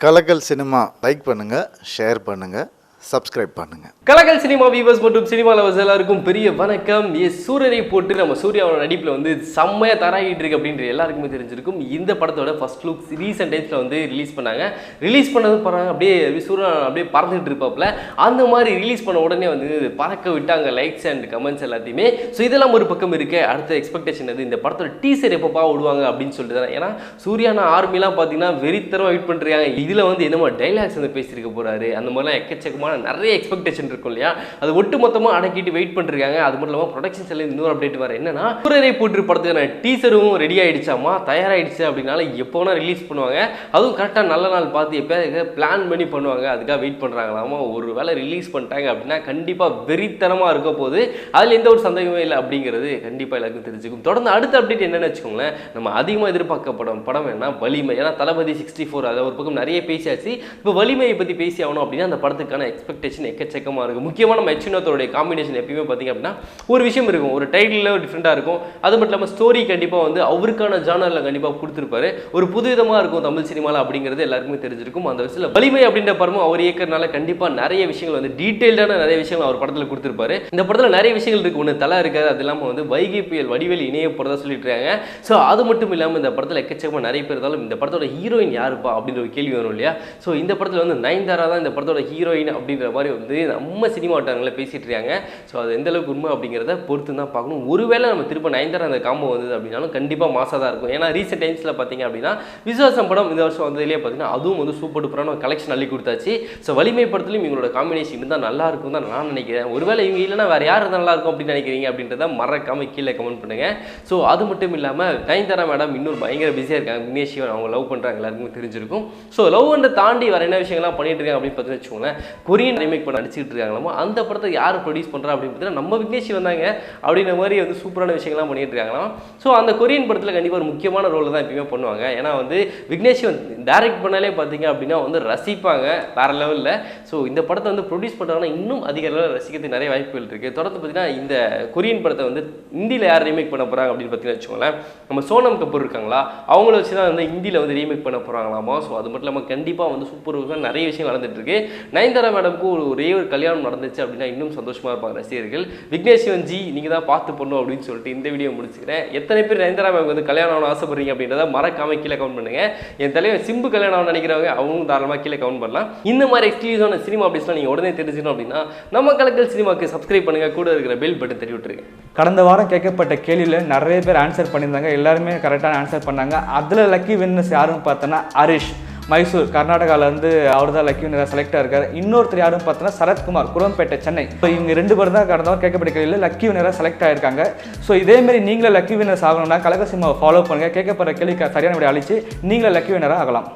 கலக்கல் cinema like பண்ணுங்கள் share பண்ணுங்கள் subscribe பண்ணுங்கள் கலகல் சினிமா வியூவர்ஸ் மற்றும் சினிமா லவர்ஸ் எல்லாருக்கும் பெரிய வணக்கம். ஏ சூரியனை போட்டு நம்ம சூர்யாவோட நடிப்பில் வந்து செம்மையாக தராகிட்டு இருக்கு அப்படின்ற எல்லாருக்குமே தெரிஞ்சிருக்கும். இந்த படத்தோட ஃபர்ஸ்ட் லுக் ரீசெண்ட் டைம்ஸில் வந்து ரிலீஸ் பண்ணாங்க. ரிலீஸ் பண்ணது பாருங்க அப்படியே சூரியன் அப்படியே பறந்துட்டு இருப்பாப்புல. அந்த மாதிரி ரிலீஸ் பண்ண உடனே வந்து பறக்க விட்டாங்க லைக்ஸ் அண்ட் கமெண்ட்ஸ் எல்லாத்தையுமே. ஸோ இதெல்லாம் ஒரு பக்கம் இருக்கு. அடுத்த எக்ஸ்பெக்டேஷன் அது இந்த படத்தோட டீசர் எப்பப்பா விடுவாங்க அப்படின்னு சொல்லிட்டு தான். ஏன்னா சூர்யானா ஆர்மிலாம் பார்த்தீங்கன்னா வெறித்தரம் வெயிட் பண்ணுறாங்க இதில் வந்து என்னமோ டைலாக்ஸ் வந்து பேசியிருக்க போகிறாரு அந்த மாதிரிலாம் எக்கச்சக்கமாக எக்கச்சக்கமான நிறைய எக்ஸ்பெக்டேஷன் இருக்கும் இல்லையா? அது ஒட்டு மொத்தமாக அடக்கிட்டு வெயிட் பண்ணிருக்காங்க. அது மட்டும் இல்லாமல் ப்ரொடக்ஷன் செல்ல இன்னொரு அப்டேட் வர என்னன்னா சூரியனை போட்டு படத்துக்கான டீசரும் ரெடி ஆயிடுச்சாமா தயாராகிடுச்சு அப்படின்னால எப்போ ரிலீஸ் பண்ணுவாங்க. அதுவும் கரெக்டாக நல்ல நாள் பார்த்து எப்போ பிளான் பண்ணி பண்ணுவாங்க. அதுக்காக வெயிட் பண்ணுறாங்களாமா ஒரு வேளை ரிலீஸ் பண்ணிட்டாங்க அப்படின்னா கண்டிப்பாக வெறித்தனமாக இருக்க போது அதில் எந்த ஒரு சந்தேகமே இல்லை அப்படிங்கிறது கண்டிப்பாக எல்லாருக்கும் தெரிஞ்சுக்கும். தொடர்ந்து அடுத்த அப்டேட் என்னென்னு வச்சுக்கோங்களேன் நம்ம அதிகமாக எதிர்பார்க்கப்படும் படம் என்ன வலிமை. ஏன்னா தளபதி சிக்ஸ்டி ஃபோர் அதை ஒரு பக்கம் நிறைய பேசியாச்சு. இப்போ வலிமையை பற்றி பேசி ஆகணும் அப்படின்னா அந்த படத்துக்கான எக்ஸ்பெக்டேஷன் எக்கச்சக்கமாக இருக்கும். முக்கியமான மெச்சினத்தோடைய காம்பினேஷன் எப்பயுமே பார்த்தீங்க அப்படின்னா ஒரு விஷயம் இருக்கும். ஒரு டைட்டிலில் டிஃப்ரெண்ட்டாக இருக்கும். அது மட்டும் இல்லாமல் ஸ்டோரி கண்டிப்பாக வந்து அவருக்கான ஜானரில் கண்டிப்பாக கொடுத்துருப்பாரு. ஒரு புதுவிதமாக இருக்கும் தமிழ் சினிமாவில் அப்படிங்கிறது எல்லாருக்குமே தெரிஞ்சிருக்கும். அந்த விஷயத்தில் வலிமை அப்படின்ற படமும் அவர் இயக்கிறனால கண்டிப்பாக நிறைய விஷயங்கள் வந்து டீட்டெயில்டான நிறைய விஷயங்கள் அவர் படத்தில் கொடுத்துருப்பாரு. இந்த படத்தில் நிறைய விஷயங்கள் இருக்குது ஒன்று தலை இருக்காது அது இல்லாமல் வந்து வைகை புயல் வடிவேல் இணைய போகிறதா சொல்லிட்டு இருக்காங்க ஸோ அது மட்டும் இல்லாமல் இந்த படத்தில் எக்கச்சக்கமாக நிறைய பேர் இருந்தாலும் இந்த படத்தோட ஹீரோயின் யாருப்பா? அப்படின்ற ஒரு கேள்வி வரும் இல்லையா? ஸோ இந்த படத்தில் வந்து நயன்தாரா தான் இந்த படத்தோட ஹீரோயின் அப்படின்ற மாதிரி வந்து நம்ம சினிமா வட்டாரங்களில் பேசிட்டு இருக்காங்க. ஸோ அது எந்த அளவுக்கு உண்மை அப்படிங்கிறத பொறுத்து தான் பார்க்கணும். ஒருவேளை நம்ம திரும்ப நயன்தாரா அந்த காம்போ வந்தது அப்படின்னாலும் கண்டிப்பாக மாசாக தான் இருக்கும். ஏன்னா ரீசெண்ட் டைம்ஸில் பார்த்தீங்க அப்படின்னா விசுவாசம் படம் இந்த வருஷம் வந்ததுலேயே பார்த்தீங்கன்னா அதுவும் வந்து சூப்பர் டூப்பரான கலெக்ஷன் அள்ளி கொடுத்தாச்சு. ஸோ வலிமை இவங்களோட காம்பினேஷன் இருந்தால் நல்லா இருக்கும் தான் நான் நினைக்கிறேன். ஒருவேளை இவங்க இல்லைன்னா வேறு யார் நல்லா இருக்கும் அப்படின்னு நினைக்கிறீங்க அப்படின்றத மறக்காமல் கீழே கமெண்ட் பண்ணுங்கள் ஸோ அது மட்டும் இல்லாமல் நயன்தாரா மேடம் இன்னொரு பயங்கர பிஸியாக இருக்காங்க. விக்னேஷ் சிவன் அவங்க லவ் பண்ணுறாங்க எல்லாருக்குமே தெரிஞ்சிருக்கும். ஸோ லவ் அண்ட் தாண்டி வேறு என்ன விஷயங்கள்லாம் பண்ணிட்டு இருக்காங்க அப்படின்னு பார்த்து வச்சுக்கோங்களேன் கொரியன் ரீமேக் பண்ண நடிச்சிட்டு இருக்காங்களோ அந்த படத்தை யார் ப்ரொடியூஸ் பண்ணுறா அப்படின்னு பார்த்தீங்கன்னா நம்ம விக்னேஷ் வந்தாங்க அப்படின்ற மாதிரி வந்து சூப்பரான விஷயங்கள்லாம் பண்ணிட்டு இருக்காங்களாம். ஸோ அந்த கொரியன் படத்தில் கண்டிப்பாக ஒரு முக்கியமான ரோல் தான் எப்பயுமே பண்ணுவாங்க. ஏன்னா வந்து விக்னேஷ் டைரக்ட் பண்ணாலே பார்த்தீங்க அப்படின்னா வந்து ரசிப்பாங்க வேற லெவலில் ஸோ இந்த படத்தை வந்து ப்ரொடியூஸ் பண்ணுறாங்கன்னா இன்னும் அதிக லெவலில் ரசிக்கிறதுக்கு நிறைய வாய்ப்புகள் இருக்குது தொடர்ந்து பார்த்தீங்கன்னா இந்த கொரியன் படத்தை வந்து ஹிந்தியில் யார் ரீமேக் பண்ண போகிறாங்க அப்படின்னு பார்த்தீங்கன்னா வச்சுக்கோங்களேன். நம்ம சோனம் கபூர் இருக்காங்களா? அவங்கள வச்சு தான் வந்து ஹிந்தியில் வந்து ரீமேக் பண்ண போகிறாங்களாமா ஸோ அது மட்டும் இல்லாமல் கண்டிப்பாக வந்து சூப்பர் நிறைய விஷயம் நடந்துட்டு இருக்கு. நயன்தாரா அளவுக்கு ஒரு ஒரே ஒரு கல்யாணம் நடந்துச்சு அப்படின்னா இன்னும் சந்தோஷமாக இருப்பாங்க ரசிகர்கள். விக்னேஷ் சிவன் ஜி நீங்கள் தான் பார்த்து பண்ணும் அப்படின்னு சொல்லிட்டு இந்த வீடியோ முடிச்சுக்கிறேன். எத்தனை பேர் நயன்தாரா மேம் வந்து கல்யாணம் ஆகணும் ஆசைப்படுறீங்க அப்படின்றத மறக்காம கீழே கவுண்ட் பண்ணுங்க. என் தலைவன் சிம்பு கல்யாணம் ஆகணும் நினைக்கிறவங்க அவங்க தாராளமாக கீழே கவுண்ட் பண்ணலாம். இந்த மாதிரி எக்ஸ்க்ளூசிவான சினிமா அப்படிஸ்லாம் நீங்கள் உடனே தெரிஞ்சுக்கணும் அப்படின்னா நம்ம கலக்கல் சினிமாக்கு சப்ஸ்கிரைப் பண்ணுங்க. கூட இருக்கிற பெல் பட்டன் தட்டி விட்டுருங்க. கடந்த வாரம் கேட்கப்பட்ட கேள்வியில் நிறைய பேர் ஆன்சர் பண்ணியிருந்தாங்க. எல்லாருமே கரெக்டான ஆன்சர் பண்ணாங்க. அதில் லக்கி வின்னர்ஸ் யாருன்னு பார்த்தோன்னா ஹரிஷ் மைசூர் கர்நாடகாவிலேருந்து அவர் தான் லக்கி வின்னராக செலக்ட் ஆயிருக்காரு இன்னொருத்தர் யாருன்னு பார்த்தோன்னா சரத்குமார் குரம்பேட்டை சென்னை. இப்போ இவங்க ரெண்டு பேர் தான் கடந்த வாரம் கேட்கப்பட்ட கேள்வியில் லக்கி வின்னராக செலக்ட் ஆயிருக்காங்க. ஸோ இதேமாரி நீங்களும் லக்கி வின்னர்ஸ் ஆகணும்னா கலக்க சினிமாவை ஃபாலோ பண்ணுங்கள் கேட்கப்படுற கேள்விக்கு சரியான விட அழிச்சு நீங்களும் லக்கி வின்னராக ஆகலாம்.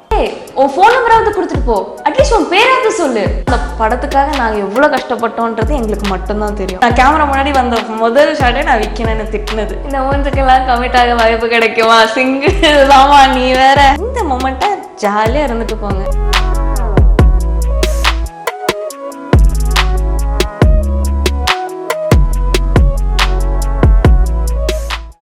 உன் ஃபோன் நம்பராவது கொடுத்துட்டு போ. அட்லீஸ்ட் உன் பேராவது சொல்லு. அந்த படத்துக்காக நாங்க எவ்வளவு கஷ்டப்பட்டோன்றது எங்களுக்கு மட்டும்தான் தெரியும். நான் கேமரா முன்னாடி வந்த முதல் ஷாட்டே நான் விற்கணும்னு திட்டினது. இந்த மூஞ்சுக்கெல்லாம் கமிட் ஆக வாய்ப்பு கிடைக்குமா? சிங்கிள் தாமா நீ வேற. இந்த மொமெண்ட்டை ஜாலியா இருந்துட்டு போங்க